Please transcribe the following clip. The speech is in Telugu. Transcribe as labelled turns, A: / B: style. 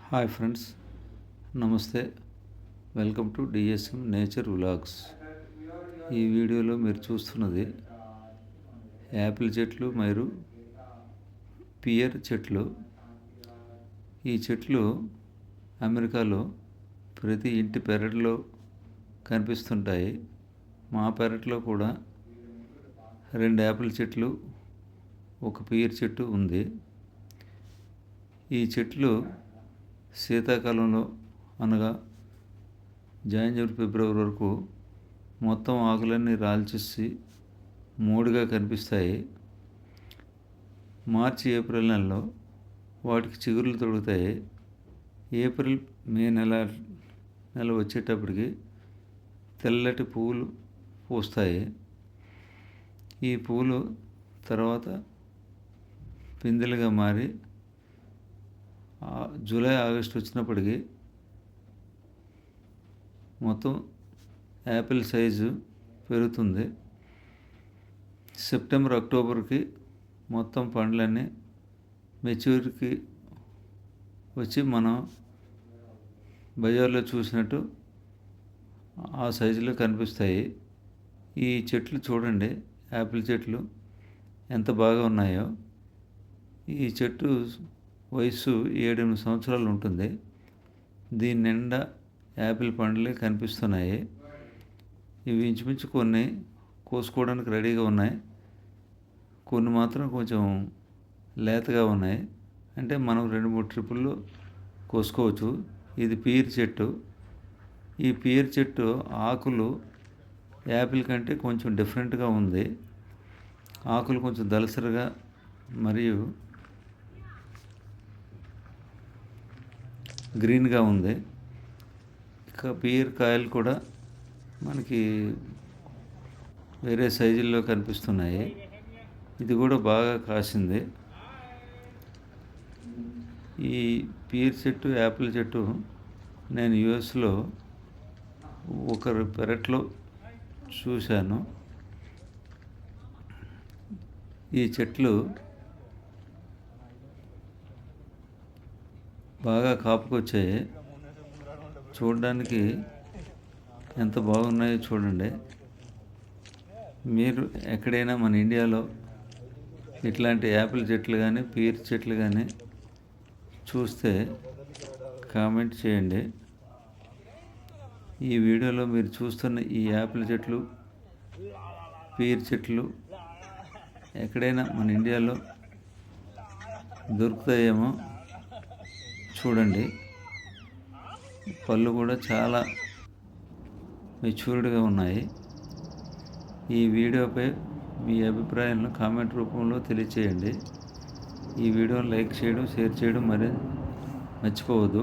A: హాయ్ ఫ్రెండ్స్ నమస్తే. Welcome to DSM nature vlogs. ఈ వీడియోలో మీరు చూస్తున్నది యాపిల్ చెట్లు మరియు పియర్ చెట్లు. ఈ చెట్లు అమెరికాలో ప్రతి ఇంటి పెరట్లో కనిపిస్తుంటాయి. మా పెరట్లో కూడా రెండు యాపిల్ చెట్లు ఒక పియర్ చెట్టు ఉంది. ఈ చెట్లు శీతాకాలంలో అనగా జనవరి ఫిబ్రవరి వరకు మొత్తం ఆకులన్నీ రాల్చేసి మూడుగా కనిపిస్తాయి. మార్చి ఏప్రిల్ నెలలో వాటికి చిగురులు తొడుగుతాయి. ఏప్రిల్ మే నెల నెల వచ్చేటప్పటికి తెల్లటి పువ్వులు పూస్తాయి. ఈ పువ్వులు తర్వాత పిందెలుగా మారి జూలై ఆగస్ట్ వచ్చినప్పటికీ మొత్తం యాపిల్ సైజు పెరుగుతుంది. సెప్టెంబర్ అక్టోబర్కి మొత్తం పండ్లన్నీ మెచ్యూర్కి వచ్చి మనం బజార్లో చూసినట్టు ఆ సైజులో కనిపిస్తాయి. ఈ చెట్లు చూడండి యాపిల్ చెట్లు ఎంత బాగా ఉన్నాయో. ఈ చెట్టు వయసు ఏడెనిమిది సంవత్సరాలు ఉంటుంది. దీని నిండా యాపిల్ పండ్లే కనిపిస్తున్నాయి. ఇవి ఇంచుమించు కొన్ని కోసుకోవడానికి రెడీగా ఉన్నాయి. కొన్ని మాత్రం కొంచెం లేతగా ఉన్నాయి. అంటే మనం రెండు మూడు ట్రిపుల్లో కోసుకోవచ్చు. ఇది పీర్ చెట్టు. ఈ పీర్ చెట్టు ఆకులు యాపిల్ కంటే కొంచెం డిఫరెంట్గా ఉంది. ఆకులు కొంచెం దలసరిగా మరియు గ్రీన్గా ఉంది. ఇక పీర్ కాయలు కూడా మనకి వేరే సైజుల్లో కనిపిస్తున్నాయి. ఇది కూడా బాగా కాసింది. ఈ పీర్ చెట్టు యాపిల్ చెట్టు నేను యుఎస్లో ఒకరు పెరట్లో చూశాను. ఈ చెట్లు బాగా కాపుకొచ్చాయి చూడడానికి ఎంత బాగున్నాయో చూడండి. మీరు ఎక్కడైనా మన ఇండియాలో ఇట్లాంటి యాపిల్ చెట్లు కానీ పీర్ చెట్లు కానీ చూస్తే కామెంట్ చేయండి. ఈ వీడియోలో మీరు చూస్తున్న ఈ యాపిల్ చెట్లు పీర్ చెట్లు ఎక్కడైనా మన ఇండియాలో దొరుకుతాయేమో చూడండి. పళ్ళు కూడా చాలా మెచ్యూర్డ్గా ఉన్నాయి. ఈ వీడియోపై మీ అభిప్రాయాలను కామెంట్ రూపంలో తెలియచేయండి. ఈ వీడియోను లైక్ చేయడం షేర్ చేయడం మరి మర్చిపోవద్దు.